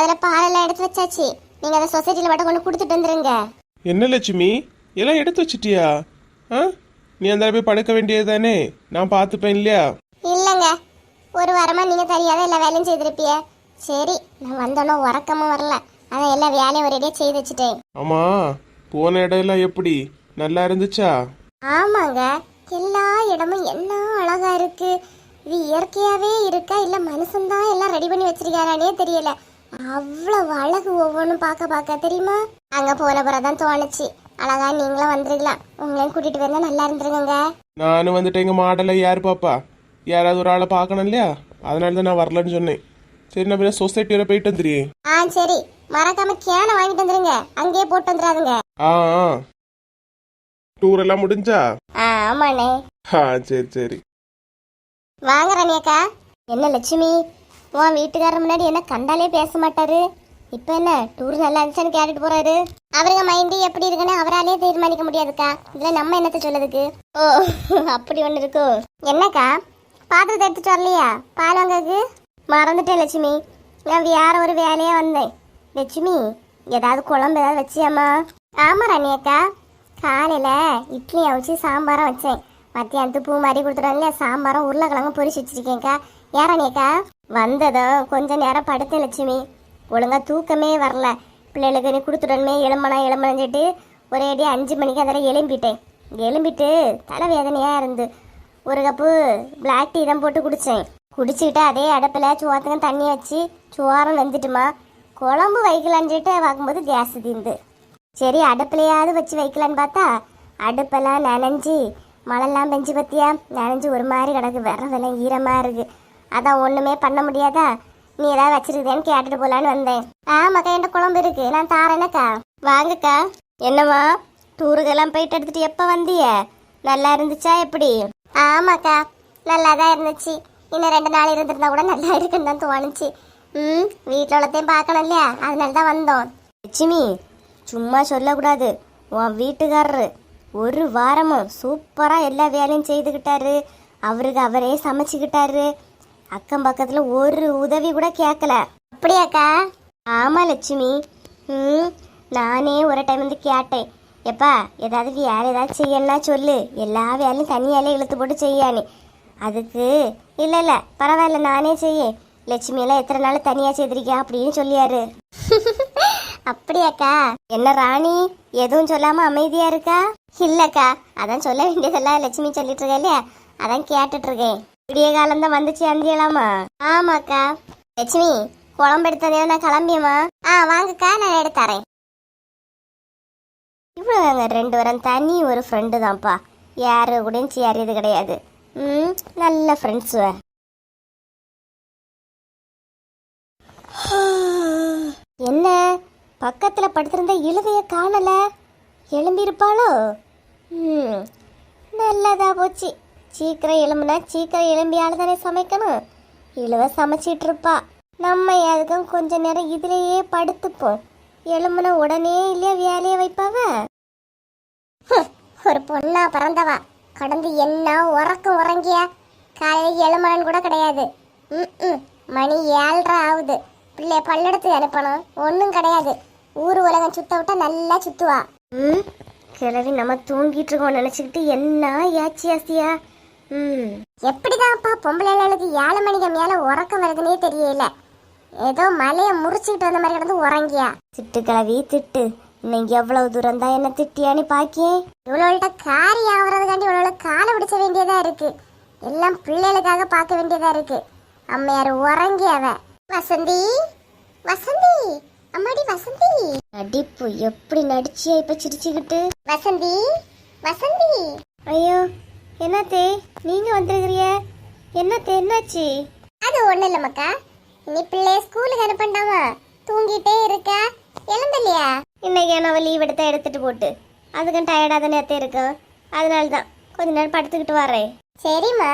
அதுல பாலெல்லாம் எடுத்து வச்சாச்சு. நீங்க அதை சொசைட்டில மட்டும் கொண்டு கொடுத்துட்டு வந்துருங்க. என்ன லட்சுமி? எல்லாம் எடுத்து வச்சிட்டியா? ஆ? நீ அந்த போய் படுக்க வேண்டியது தானே நான் பார்த்துப்பேன் இல்லையா? இல்லைங்க. ஒரு வாரமா நீங்க தெரியாத எல்லா வேலையும் செய்திருப்பிய. சரி நான் வந்தோன்னே உறக்கமா வரல. அதான் எல்லா வேலையும் ஒரேடியா செய்து வச்சுட்டேன். ஆமா போன இடம் எல்லாம் எப்படி? நல்லா இருந்துச்சா? ஆமாங்க. எல்லா இடமும் என்ன அழகா இருக்கு. இது இயற்கையாவே இருக்கா? இல்ல மனுஷன்தான் எல்லாம் ரெடி பண்ணி வச்சிருக்காரானே தெரியல. அவ்வளவு அழகு ஒவ்வொன்றும் பார்க்க பார்க்க தெரியுமா? அங்க போன பிறதான் தோணுச்சு. அழகா நீங்களும் வந்துருக்கலாம். உங்களையும் கூட்டிட்டு வந்தா நல்லா இருந்துருங்க நானும் வந்துட்டு எங்க மாடலை யார் பாப்பா? யாராவது ஒரு ஆளை பார்க்கணும் இல்லையா? அதனால தான் நான் வரலன்னு சொன்னேன். சரி நான் பின்ன சொசைட்டியோட போயிட்டு வந்துடுறேன். ஆ சரி. மறக்காம கேனை வாங்கிட்டு வந்துருங்க. அங்கேயே போட்டு வந்துடாதுங்க. ஆ ஆ. டூர் எல்லாம் முடிஞ்சா? ஆமாண்ணே. ஆ சரி சரி. வாங்க ரணியக்கா. என்ன லட்சுமி? உன் வீட்டுக்காரர் முன்னாடி என்ன கண்டாலே பேச மாட்டாரு? இப்போ என்ன டூர் நல்லா இருந்துச்சுன்னு கேட்டுட்டு போறாரு? அவருங்க மைண்டு எப்படி இருக்குன்னு அவராலே தீர்மானிக்க முடியாதுக்கா. இதுல நம்ம என்னத்த சொல்லதுக்கு? ஓ அப்படி ஒன்று இருக்கோ? என்னக்கா பாத்திரத்தை எடுத்துட்டு வரலையா? பால் வாங்கக்கு மறந்துட்டேன் லட்சுமி. நான் வேற ஒரு வேலையாக வந்தேன். லட்சுமி ஏதாவது குழம்பு ஏதாவது வச்சியாமா ஆமா ரணியக்கா காலையில இட்லி அவிச்சு சாம்பாரம் வச்சேன். மத்தியானத்து பூ மாதிரி கொடுத்துருவாங்க சாம்பாரம் உருளைக்கிழங்கு பொரிச்சு வச்சிருக்கேன்க்கா. ஏறானியக்கா வந்ததும் கொஞ்ச நேரம் படுத்தேன் லட்சுமி. ஒழுங்கா தூக்கமே வரல. பிள்ளைகளுக்கு நீ கொடுத்துடணுமே எலும்பனா எலும்பனு சொல்லிட்டு ஒரே அடி அஞ்சு மணிக்கு அதில் எலும்பிட்டேன் எலும்பிட்டு தலைவேதனையாக இருந்து ஒரு கப்பு பிளாக் டீ தான் போட்டு குடித்தேன் குடிச்சுக்கிட்டு அதே அடுப்பில் சோத்துக்கும் தண்ணி வச்சு சோறம் வெந்துட்டுமா. குழம்பு வைக்கலான்னு சொல்லிட்டு பார்க்கும்போது கேஸ் தீர்ந்து. சரி அடுப்புலையாவது வச்சு வைக்கலான்னு பார்த்தா அடுப்பெல்லாம் நனைஞ்சி மழைலாம் பெஞ்சு பத்தியா? நனைஞ்சு ஒரு மாதிரி கிடக்கு. விரவெல்லாம் ஈரமாக இருக்குது அதான் ஒன்றுமே பண்ண முடியாதா? நீ ஏதாவது வச்சிருக்கேன்னு கேட்டுட்டு போலான்னு வந்தேன். ஆமாக்கா என்கிட்ட குழம்பு இருக்கு. நான் தாரேனக்கா. வாங்கக்கா. என்னம்மா டூருக்கெல்லாம் போயிட்டு எடுத்துட்டு எப்போ வந்திய? நல்லா இருந்துச்சா எப்படி? ஆமாக்கா நல்லா தான் இருந்துச்சு. இன்னும் ரெண்டு நாள் இருந்திருந்தா கூட நல்லா இருக்குன்னு தான் தோணுச்சு. ம் வீட்டில் உள்ளத்தையும் பார்க்கணும் இல்லையா? அதனால தான் வந்தோம். லட்சுமி சும்மா சொல்லக்கூடாது. உன் வீட்டுக்காரரு ஒரு வாரமும் சூப்பராக எல்லா வேலையும் செய்துக்கிட்டாரு அவருக்கு அவரே சமைச்சுக்கிட்டாரு. அக்கம் பக்கத்தில் ஒரு உதவி கூட கேட்கல அப்படியாக்கா? ஆமா லட்சுமி. ம் நானே ஒரு டைம் வந்து கேட்டேன். எப்பா ஏதாவது வேலை ஏதாவது செய்யணும்னா சொல்லு. எல்லா வேலையும் தனியாலே இழுத்து போட்டு செய்யானே. அதுக்கு இல்லை இல்லை பரவாயில்ல நானே செய்ய லட்சுமி எல்லாம் எத்தனை நாள் தனியாக செய்திருக்கியா அப்படின்னு சொல்லியாரு. அப்படியாக்கா? என்ன ராணி? எதுவும் சொல்லாம அமைதியா இருக்கா? இல்லக்கா அதான் சொல்ல வேண்டியதெல்லாம் லட்சுமி சொல்லிட்டு இருக்கா இல்லையா? அதான் கேட்டுட்டு இருக்கேன். விடிய காலம் தான் வந்துச்சு அந்தியலாமா? ஆமாக்கா. லட்சுமி குழம்பு எடுத்ததே நான் கிளம்பியம்மா. ஆ வாங்கக்கா நான் எடுத்து தரேன். இவ்வளோங்க ரெண்டு பேரும் தனி ஒரு ஃப்ரெண்டு தான்ப்பா. யாரு கூடயும் சேரியது கிடையாது. ம் நல்ல ஃப்ரெண்ட்ஸு என்ன? பக்கத்தில் படுத்திருந்த இழுதைய காணலை? எழும்பியிருப்பாளோ? ம் நல்லதா போச்சு. சீக்கிரம் எலும்புனா சீக்கிரம் எலும்பியால் தானே சமைக்கணும்? இழுவ சமைச்சிட்டு இருப்பா நம்ம எதுக்கும் கொஞ்ச நேரம் இதுலயே படுத்துப்போம். எலும்புன உடனே இல்லையா வேலையை வைப்பாவ? ஒரு பொண்ணா பிறந்தவா. கடந்து என்ன உறக்கம் உறங்கியா? காலையில் எலும்புன்னு கூட கிடையாது. ம் மணி ஏழ்ரை ஆகுது. பிள்ளைய பல்லெடுத்து அனுப்பணும். ஒன்றும் கிடையாது. ஊர் உலகம் சுத்த விட்டா நல்லா சுத்துவா. ம் கிழவி நம்ம தூங்கிட்டு இருக்கோம் நினச்சிக்கிட்டு என்ன ஏச்சி ஆசியா எப்படிதான்ப்பா பொம்பளைகளுக்கு ஏழு மணிக்கு மேலே உறக்கம் வருதுன்னே தெரியல. ஏதோ மலையை முறிச்சுக்கிட்டு வந்த மாதிரி கிடந்து உறங்கியா. திட்டு கிளவி திட்டு. இன்னைக்கு எவ்வளவு தூரம் தான் என்ன திட்டியான்னு பாக்கியே. இவ்வளோட காரி ஆகுறதுக்காண்டி இவ்வளோ காலை பிடிச்ச வேண்டியதா இருக்கு. எல்லாம் பிள்ளைகளுக்காக பார்க்க வேண்டியதா இருக்கு. அம்மையார் உறங்கி அவ. வசந்தி வசந்தி அம்மாடி வசந்தி. நடிப்பு எப்படி நடிச்சியா இப்ப சிரிச்சுக்கிட்டு? வசந்தி வசந்தி. ஐயோ என்னத்தே நீங்க வந்திருக்கிறிய என்னத்தே என்னாச்சு? அது ஒண்ணு இல்ல மக்கா. நீ பிள்ளைய ஸ்கூலுக்கு அனுப்பண்டாமா? தூங்கிட்டே இருக்க? எழுந்தலையா? இன்னைக்கு நான் லீவ் எடுத்தா எடுத்துட்டு போட்டு. அதுக்கும் டயர்டா தானே அத்தை இருக்கும் அதனால தான் கொஞ்ச நேரம் படுத்துக்கிட்டு வரேன். சரிம்மா.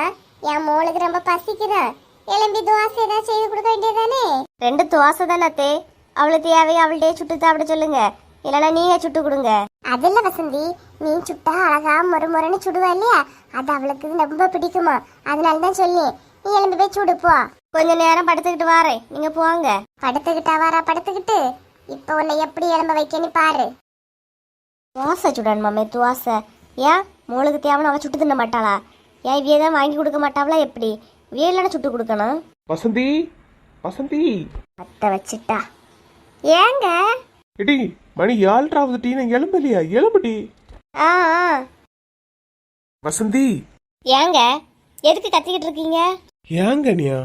என் மோளுக்கு ரொம்ப பசிக்குதா? எலும்பி தோசை ஏதாவது செய்து கொடுக்க வேண்டியதானே ரெண்டு தோசை தானே அத்தே. அவளுக்கு தேவையை அவள்கிட்டயே சுட்டு சாப்பிட சொல்லுங்க. இல்லைன்னா நீங்க சுட்டு கொடுங்க. அதில்ல வசந்தி நீ சுட்டா அழகா மொறு மொறுன்னு சுடுவா இல்லையா? அது அவளுக்கு ரொம்ப பிடிக்குமா. அதனால தான் சொல்லி நீ எலும்பி போய் சுடு போ. கொஞ்ச நேரம் படுத்துக்கிட்டு வாரேன் நீங்க போங்க. படுத்துக்கிட்டா வாரா படுத்துக்கிட்டு? இப்ப உன்னை எப்படி எலும்ப வைக்கன்னு பாரு. தோசை சுடணும் மாமே தோசை ஏன்? மூளுக்கு தேவன அவ சுட்டு தின்ன மாட்டாளா? ஏன் இவிய தான் வாங்கி கொடுக்க மாட்டாவளா எப்படி? வீட்டில் சுட்டு கொடுக்கணும். வசந்தி வசந்தி. அத்தை வச்சுட்டா. ஏங்க? எடி மணி ஏழ்றாவது டீ நான் எலும்பலையா? எலும்புடி. ஆ ஆ. வசந்தி. ஏங்க எதுக்கு கத்திக்கிட்டு இருக்கீங்க? ஏங்கனியா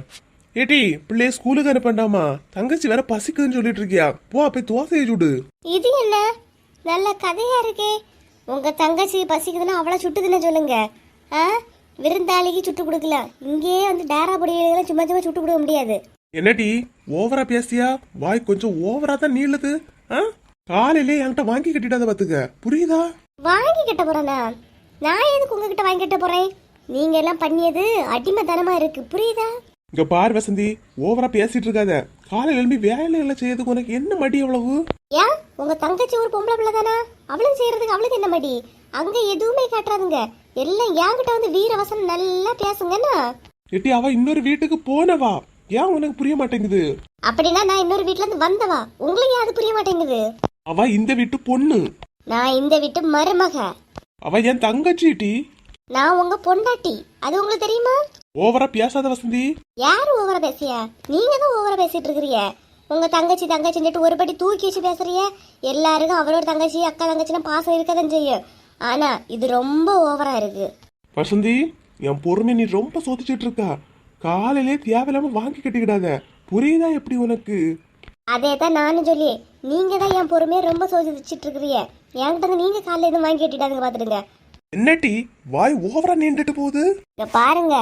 ஏடி பிள்ளைய ஸ்கூலுக்கு அனுப்பண்டாமா? தங்கச்சி வேற பசிக்குதுன்னு சொல்லிட்டு இருக்கியா? போ போய் தோசையை சுடு. இது என்ன? நல்ல கதையா இருக்கே. உங்க தங்கச்சி பசிக்குதுன்னா அவளை சுட்டுதுன்னு சொல்லுங்க. ஆ? விருந்தாளிக்கு சுட்டு கொடுக்கலாம். இங்கேயே வந்து டேரா பொடியெல்லாம் சும்மா சும்மா சுட்டு கொடுக்க முடியாது. என்னடி ஓவரா பேசியா வாய் கொஞ்சம் ஓவரா தான் நீளுது. காலையிலே என்கிட்ட வாங்கி கட்டிடாத பாத்துக்க. புரியுதா? வாங்கி கட்ட போறேனா? நான் எதுக்கு உங்ககிட்ட வாங்கி கட்ட போறேன்? நீங்க எல்லாம் பண்ணியது அடிமைத்தனமா இருக்கு. புரியுதா? இங்க பார் வசந்தி ஓவரா பேசிட்டு இருக்காத. காலையில எழும்பி வேலையெல்லாம் செய்யறதுக்கு உனக்கு என்ன மடி அவ்வளவு? ஏன்? உங்க தங்கச்சி ஒரு பொம்பளை பிள்ளை தானா? அவளும் செய்யறதுக்கு அவளுக்கு என்ன மடி? அங்க எதுவுமே காட்டுறாதுங்க எல்லாம் என்கிட்ட வந்து வீரவசனம் நல்லா பேசுங்கண்ணா எட்டி அவ இன்னொரு வீட்டுக்கு போனவா? ஏன் உனக்கு புரிய மாட்டேங்குது? அப்படின்னா நான் இன்னொரு வீட்ல இருந்து வந்தவா? உங்களுக்கு அது புரிய மாட்டேங்குது? அவ இந்த வீட்டு பொண்ணு. நான் இந்த வீட்டு மருமக. அவ என் தங்கச்சி டி. நான் உங்க பொண்டாட்டி. அது உங்களுக்கு தெரியுமா? ஓவரா பேசாத வசந்தி. யார் ஓவரா பேசியா? நீங்க தான் ஓவரா பேசிட்டு இருக்கிறீங்க. உங்க தங்கச்சி தங்கச்சின்னுட்டு ஒரு படி தூக்கி வச்சு பேசுறிய எல்லாருக்கும் அவரோட தங்கச்சி அக்கா தங்கச்சினா பாசம் இருக்கதான் செய்யும். ஆனா இது ரொம்ப ஓவரா இருக்கு. வசந்தி என் பொறுமை நீ ரொம்ப சோதிச்சிட்டு இருக்கா. காலையிலே தேவையில்லாம வாங்கி கட்டிக்கிடாத. புரியுதா எப்படி உனக்கு? அதே தான் நானும் சொல்லி நீங்க தான் என் பொறுமையை ரொம்ப சோதிச்சுட்டு இருக்கிறீங்க என்கிட்ட நீங்க காலையில எதுவும் வாங்கி கட்டிட்டாங்க பாத்துடுங்க. என்னடி? வாய் ஓவரா நீண்டுட்டு போகுது? இங்க பாருங்க.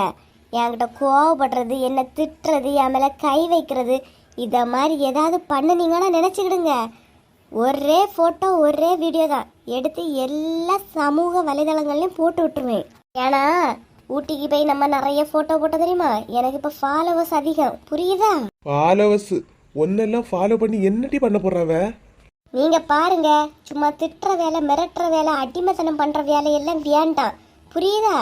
என்கிட்ட கோவப்படுறது என்ன திட்டுறது என் மேல கை வைக்கிறது இத மாதிரி ஏதாவது பண்ணுனீங்கன்னா நினைச்சுக்கிடுங்க. ஒரே போட்டோ ஒரே வீடியோ தான். எடுத்து எல்லா சமூக வலைதளங்கள்லயும் போட்டு விட்டுருவேன். ஏன்னா ஊட்டிக்கு போய் நம்ம நிறைய போட்டோ போட்டோம் தெரியுமா? எனக்கு இப்ப ஃபாலோவர்ஸ் அதிகம். புரியுதா? ஃபாலோவர்ஸ் ஒன்னெல்லாம் ஃபாலோ பண்ணி என்னடி பண்ண போறாவ? நீங்க பாருங்க. சும்மா திட்டுற வேலை மிரட்டுற வேலை அடிமைத்தனம் பண்ற வேலையெல்லாம் வேண்டாம் புரியுதா?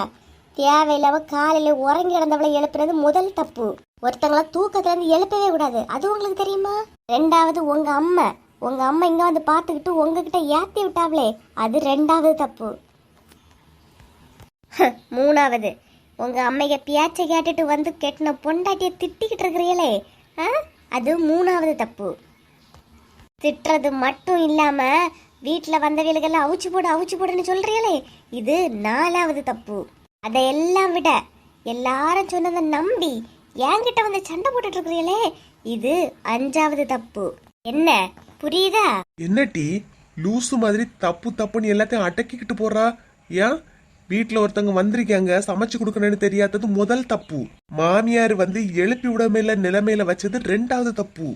தேவையில்லாம காலையில உறங்கி கிடந்தவளை எழுப்புறது முதல் தப்பு. ஒருத்தங்கள தூக்கத்துல இருந்து எழுப்பவே கூடாது. அது உங்களுக்கு தெரியுமா? ரெண்டாவது உங்க அம்மா. உங்க அம்மா இங்க வந்து பார்த்துக்கிட்டு உங்ககிட்ட ஏத்தி விட்டாவளே அது ரெண்டாவது தப்பு. மூணாவது. உங்க அம்மைய பியாச்சை கேட்டுட்டு வந்து கெட்டின பொண்டாட்டியை திட்டிக்கிட்டு இருக்கிறீங்களே? ஆ? அது மூணாவது தப்பு. திட்டுறது மட்டும் இல்லாம வீட்டில் வந்தவர்களுக்கெல்லாம் அவுச்சு போடு அவுச்சு போடுன்னு சொல்கிறீங்களே இது நாலாவது தப்பு. அதையெல்லாம் விட எல்லாரும் சொன்னதை நம்பி என்கிட்ட வந்து சண்டை போட்டுட்டு இருக்கிறீங்களே? இது அஞ்சாவது தப்பு. என்ன? புரியுதா? என்னட்டி லூசு மாதிரி தப்பு தப்புன்னு எல்லாத்தையும் அடக்கிக்கிட்டு போறா. ஏன்? வீட்ல ஒருத்தவங்க வந்திருக்காங்க சமைச்சு கொடுக்கணும்னு தெரியாதது முதல் தப்பு. மாமியார் வந்து எழுப்பி விடமையில நிலைமையில வச்சது ரெண்டாவது தப்பு.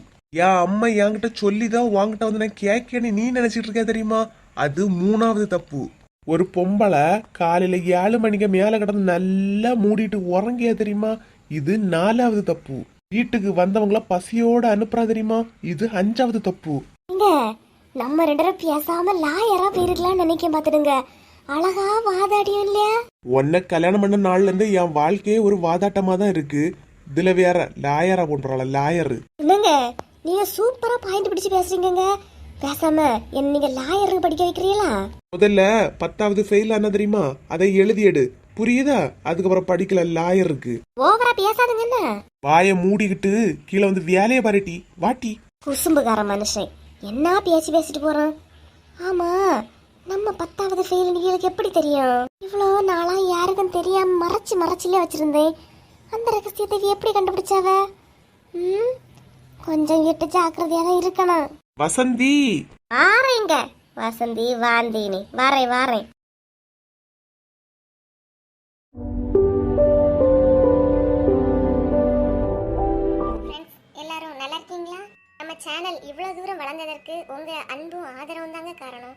என் அம்மா என்கிட்ட சொல்லிதான் உன்கிட்ட வந்து நான் கேட்கன்னு நீ நினைச்சிட்டு இருக்க தெரியுமா? அது மூணாவது தப்பு. ஒரு பொம்பளை காலையில ஏழு மணிக்கு மேல கிடந்து நல்லா மூடிட்டு உறங்கியா தெரியுமா? இது நாலாவது தப்பு. வீட்டுக்கு வந்தவங்கள பசியோட அனுப்புறா தெரியுமா? இது அஞ்சாவது தப்பு. நம்ம ரெண்டு பேரும் பேசாம லாயரா போயிருக்கலாம்னு நினைக்க பாத்துடுங்க அழகா வாதாடியும் இல்லையா? உன்னை கல்யாணம் பண்ண நாள்ல இருந்து என் வாழ்க்கையே ஒரு வாதாட்டமா தான் இருக்கு. இதுல வேற லாயரா பண்றாள லாயரு என்னங்க நீங்க சூப்பரா பாயிண்ட் பிடிச்சு பேசுறீங்கங்க. பேசாம என்ன நீங்க லாயருக்கு படிக்க வைக்கிறீங்களா? முதல்ல பத்தாவது ஃபெயில் ஆனா தெரியுமா? அதை எழுதி எடு. புரியுதா? அதுக்கப்புறம் படிக்கல லாயருக்கு ஓவரா பேசாதுங்க என்ன? வாயை மூடிக்கிட்டு கீழே வந்து வேலையை பாருட்டி வாட்டி குசும்புக்கார மனுஷன். என்ன பேசி பேசிட்டு போறான்? ஆமா நம்ம பத்தாவது ஃபெயில் நீங்களுக்கு எப்படி தெரியும்? இவ்வளோ நாளா யாருக்கும் தெரியாம மறைச்சு மறைச்சிலே வச்சிருந்தேன். அந்த ரகசியத்தை இவ எப்படி கண்டுபிடிச்சாவ? ம் கொஞ்சம் எட்டு ஜாக்கிரதையா தான் இருக்கணும். வசந்தி! வாரேங்க. வசந்தி வாந்தினி. வாரேன் வாரேன். எல்லாரும் நல்லா இருக்கீங்களா? நம்ம சேனல் இவ்வளவு தூரம் வளர்ந்ததற்கு உங்க அன்பும் ஆதரவும் தாங்க காரணம்.